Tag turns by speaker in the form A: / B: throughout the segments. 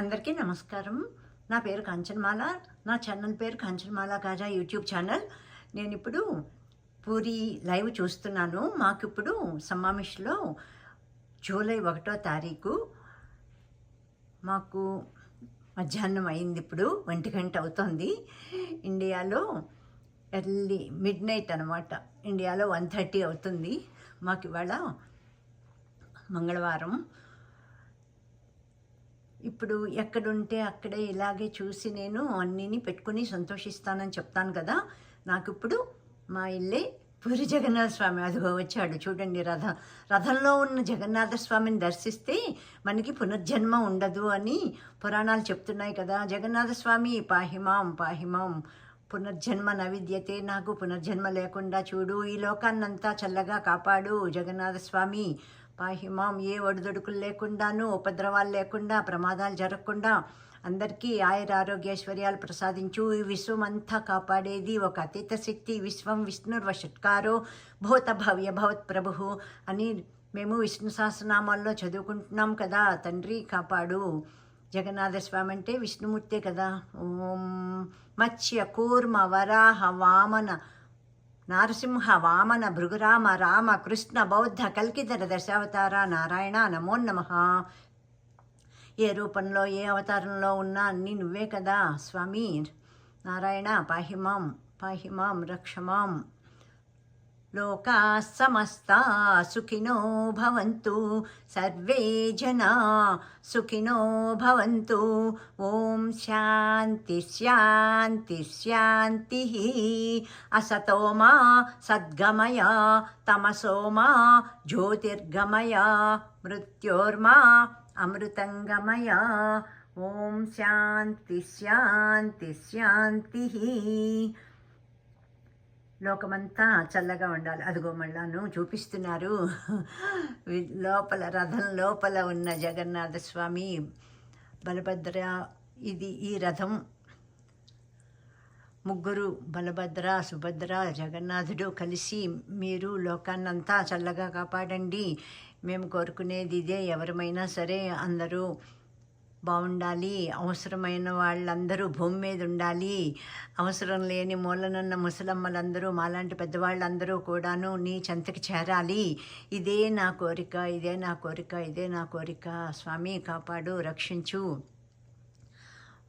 A: అందరికీ నమస్కారం. నా పేరు కంచన్మాల. నా ఛానల్ పేరు కంచన్మాల కాజా యూట్యూబ్ ఛానల్. నేను ఇప్పుడు పూరి లైవ్ చూస్తున్నాను. మాకు ఇప్పుడు సమావేశంలో జూలై ఒకటో తారీఖు మాకు మధ్యాహ్నం అయింది ఇప్పుడు. ఒంటి గంట అవుతుంది. ఇండియాలో ఎర్లీ మిడ్ నైట్ అనమాట ఇండియాలో వన్ థర్టీ అవుతుంది. మాకు ఇవాళ మంగళవారం. ఇప్పుడు ఎక్కడుంటే అక్కడే ఇలాగే చూసి నేను అన్నీని పెట్టుకుని సంతోషిస్తానని చెప్తాను కదా. నాకు ఇప్పుడు మా ఇల్లే పూరి జగన్నాథ స్వామి. అదిగో వచ్చాడు చూడండి రథ. రథంలో ఉన్న జగన్నాథ స్వామిని దర్శిస్తే మనకి పునర్జన్మ ఉండదు అని పురాణాలు చెప్తున్నాయి కదా. జగన్నాథ స్వామి పాహిమాం పాహిమాం పునర్జన్మ నవిద్యతే. నాకు పునర్జన్మ లేకుండా చూడు ఈ లోకాన్నంతా చల్లగా కాపాడు జగన్నాథ స్వామి. పాహిమాం ఏ ఒడిదొడుకులు లేకుండాను ఉపద్రవాలు లేకుండా ప్రమాదాలు జరగకుండా అందరికీ ఆయుర ఆరోగ్యైశ్వర్యాలు ప్రసాదించు. ఈ విశ్వం అంతా కాపాడేది ఒక అతీత శక్తి విశ్వం విష్ణుర్వషట్కారో భూత భవ్య భవత్ ప్రభు అని మేము విష్ణు సహస్రనామాల్లో చదువుకుంటున్నాం కదా. తండ్రి కాపాడు. జగన్నాథ స్వామి అంటే విష్ణుమూర్తే కదా. ఓం మత్స్య కూర్మ వరాహ వామన నారసింహ వామన భృగురామ రామ కృష్ణ బౌద్ధ కల్కిధర దశావతార నారాయణ నమో నమ. ఏ రూపంలో ఏ అవతారంలో ఉన్నా అన్నీ నువ్వే కదా స్వామి. నారాయణ పాహిమాం పాహిమాం రక్షమాం. లోకా సమస్తా సుఖినో భవంతు సర్వే జనా సుఖినో భవంతు ఓం శాంతి శాంతి శాంతి అసతో మా సద్గమయ తమసో మా జ్యోతిర్గమయ మృత్యోర్మా అమృతంగమయ ఓం శాంతి శాంతి శాంతి లోకమంతా చల్లగా ఉండాలి. అదిగో మళ్ళాను చూపిస్తున్నారు. లోపల రథం లోపల ఉన్న జగన్నాథ స్వామి బలభద్ర ఇది ఈ రథం. ముగ్గురు బలభద్ర సుభద్ర జగన్నాథుడు కలిసి మీరు లోకాన్నంతా చల్లగా కాపాడండి. మేము కోరుకునేది ఇదే. ఎవరమైనా సరే అందరూ బాగుండాలి అవసరమైన వాళ్ళందరూ భూమి మీద ఉండాలి అవసరం లేని మూలనున్న ముసలమ్మలందరూ మాలాంటి పెద్దవాళ్ళందరూ కూడాను నీ చెంతకి చేరాలి. ఇదే నా కోరిక ఇదే నా కోరిక ఇదే నా కోరిక. స్వామి కాపాడు రక్షించు.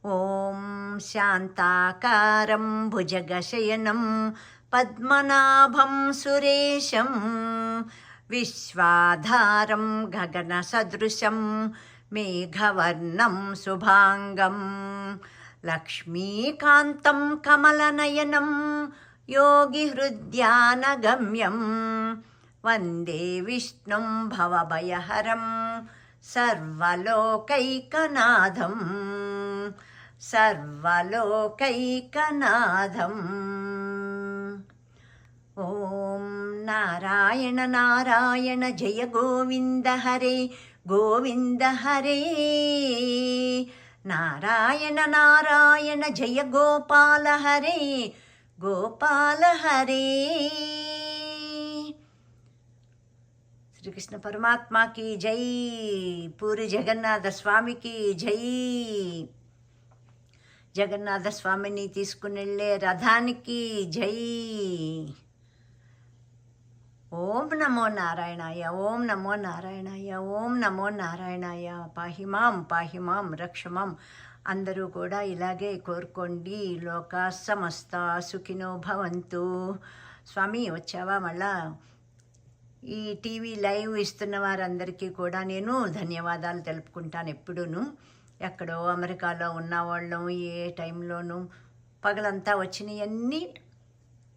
A: ఓం శాంతాకారం భుజగశయనం పద్మనాభం సురేశం విశ్వాధారం గగన సదృశం మేఘవర్ణం శుభాంగం లక్ష్మీకాంతం కమలనయనం योगिहृद्यानगम्यं वन्दे विष्णुं भवभयहरं सर्वलोकैकनाथं सर्वलोकैकनाथम् ॐ नारायण नारायण जय गोविन्द हरे గోవింద హరే. నారాయణ నారాయణ జయ గోపాల హరే గోపాల హరే. శ్రీకృష్ణ పరమాత్మకి జై పూరి జగన్నాథ స్వామికి జై. జగన్నాథ స్వామిని తీసుకుని వెళ్ళే రథానికి జై. ఓం నమో నారాయణాయ ఓం నమో నారాయణాయ ఓం నమో నారాయణాయ. పాహిమాం పాహిమాం రక్షమాం. అందరూ కూడా ఇలాగే కోరుకోండి. లోక సమస్త సుఖినో భవంతు. స్వామి వచ్చావా మళ్ళా? ఈ టీవీ లైవ్ ఇస్తున్న వారందరికీ కూడా నేను ధన్యవాదాలు తెలుపుకుంటాను ఎప్పుడూను. ఎక్కడో అమెరికాలో ఉన్న వాళ్ళం ఏ టైంలోనూ పగలంతా వచ్చినవన్నీ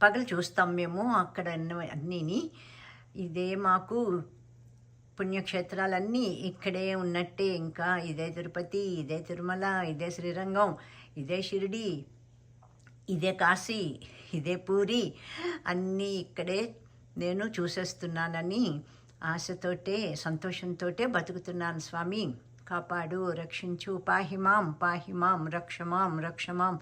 A: పగలు చూస్తాం మేము అక్కడ అన్నీని. ఇదే మాకు పుణ్యక్షేత్రాలన్నీ ఇక్కడే ఉన్నట్టే. ఇంకా ఇదే తిరుపతి ఇదే తిరుమల ఇదే శ్రీరంగం ఇదే షిరిడి ఇదే కాశీ ఇదే పూరి అన్నీ ఇక్కడే నేను చూసేస్తున్నానని ఆశతోటే సంతోషంతోటే బతుకుతున్నాను స్వామి. కాపాడు రక్షించు పాహిమాం పాహిమాం రక్షమాం రక్షమాం.